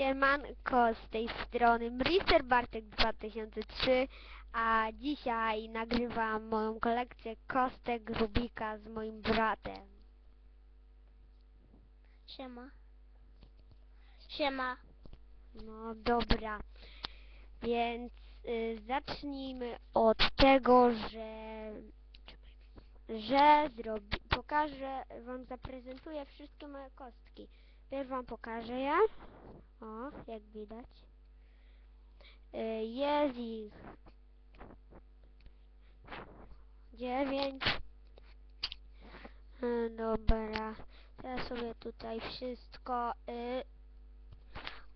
Siemanko, z tej strony Mr. Bartek 2003, a dzisiaj nagrywam moją kolekcję kostek Rubika z moim bratem. Siema. Siema. No dobra, więc y, zacznijmy od tego, że że zrobi, pokażę, wam zaprezentuję wszystkie moje kostki. Pierw wam pokażę je. O, jak widać. Y, Jest ich dziewięć. Y, Dobra, ja sobie tutaj wszystko y,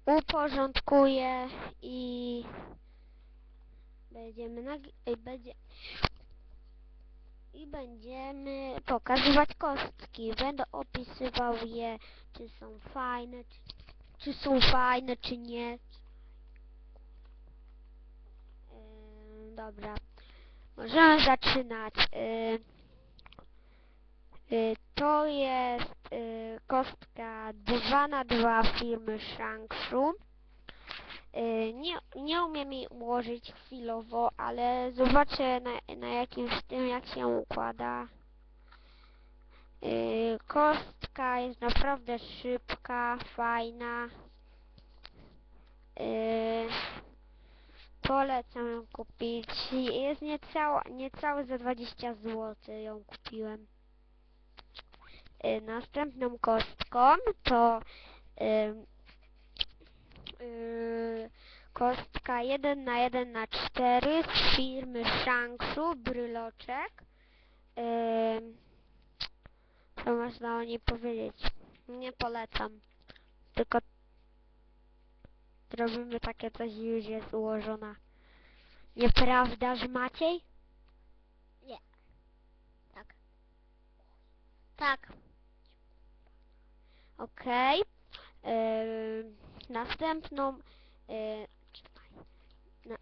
uporządkuję i będziemy nag... y, będzie i będziemy pokazywać kostki. Będę opisywał je, czy są fajne, czy, czy są fajne, czy nie. Dobra, możemy zaczynać. Ym, y, to jest y, kostka 2 na 2 firmy Shangshu. Nie, nie umiem jej ułożyć chwilowo, ale zobaczę na, na jakimś tym, jak się układa. Y, Kostka jest naprawdę szybka, fajna. Y, Polecam ją kupić. Jest niecała, niecałe za 20 zł ją kupiłem. Y, Następną kostką to ym, yy, kostka 1 na 1 na 4 z firmy Shangshu, bryloczek. Yy, co można o niej powiedzieć? Nie polecam. Tylko robimy takie coś i już jest ułożona. Nieprawdaż Maciej? Tak. Tak. Okej. Yy, następną yy, na,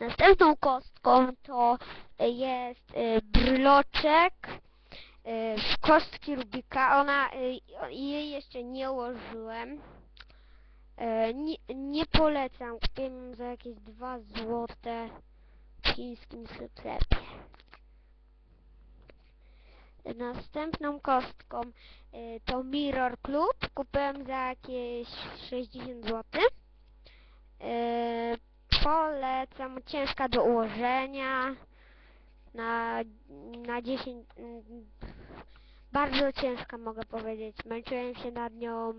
następną kostką to jest yy, bryloczek kostki Rubika. Ona yy, jej jeszcze nie ułożyłem. Yy, nie, nie polecam. Kupiłem za jakieś 2 złote w chińskim sklepie. Następną kostką y, to Mirror Club. Kupiłem za jakieś 60 zł. Y, polecam, ciężka do ułożenia. Na, na 10... Bardzo ciężka mogę powiedzieć. Męczyłem się nad nią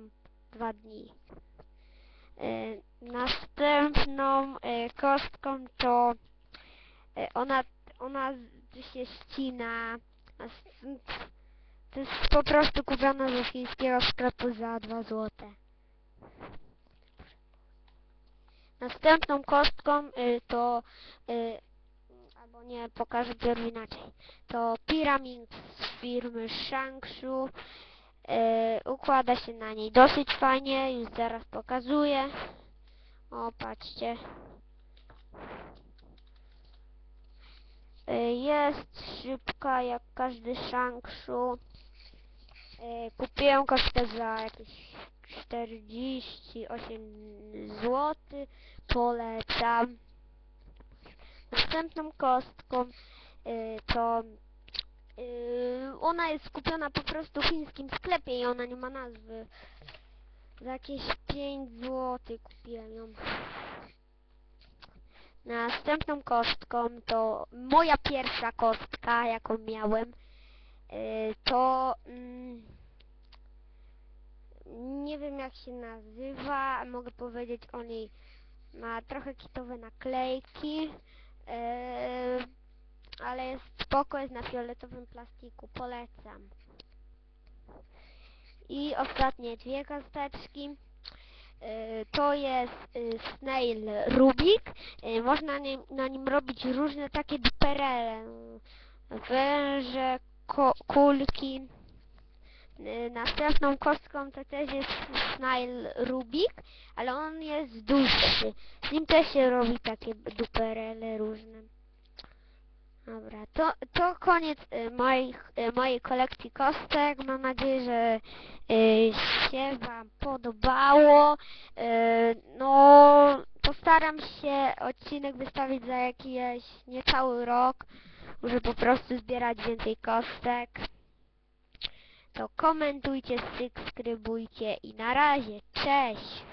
dwa dni. Y, następną y, kostką to y, ona, ona się ścina. To jest po prostu kupione ze chińskiego sklepu za 2 złote. Następną kostką y, to y, nie, pokażę pierw inaczej. To piramid z firmy Shangshu. Y, układa się na niej dosyć fajnie, już zaraz pokazuję. O, patrzcie. Y, Jest szybka jak każdy Shangshu. Y, Kupiłem kostkę za jakieś 48 zł. Polecam. Następną kostką y, to y, ona jest kupiona po prostu w chińskim sklepie i ona nie ma nazwy. Za jakieś 5 zł kupiłem ją. Następną kostką to moja pierwsza kostka, jaką miałem. y, To mm, nie wiem jak się nazywa, mogę powiedzieć o niej. Ma trochę kitowe naklejki, ale jest spoko, jest na fioletowym plastiku, polecam. I ostatnie dwie kosteczki. Y, To jest y, Snail Rubik. Y, Można na nim robić różne takie duperele. Węże, kulki. Y, Następną kostką to też jest Snail Rubik, ale on jest dłuższy. Z nim też się robi takie duperele różne. Dobra, to, to koniec y, moich, y, mojej kolekcji kostek. Mam nadzieję, że się Wam podobało. No, postaram się odcinek wystawić za jakiś niecały rok, żeby po prostu zbierać więcej kostek. To komentujcie, subskrybujcie i na razie, cześć!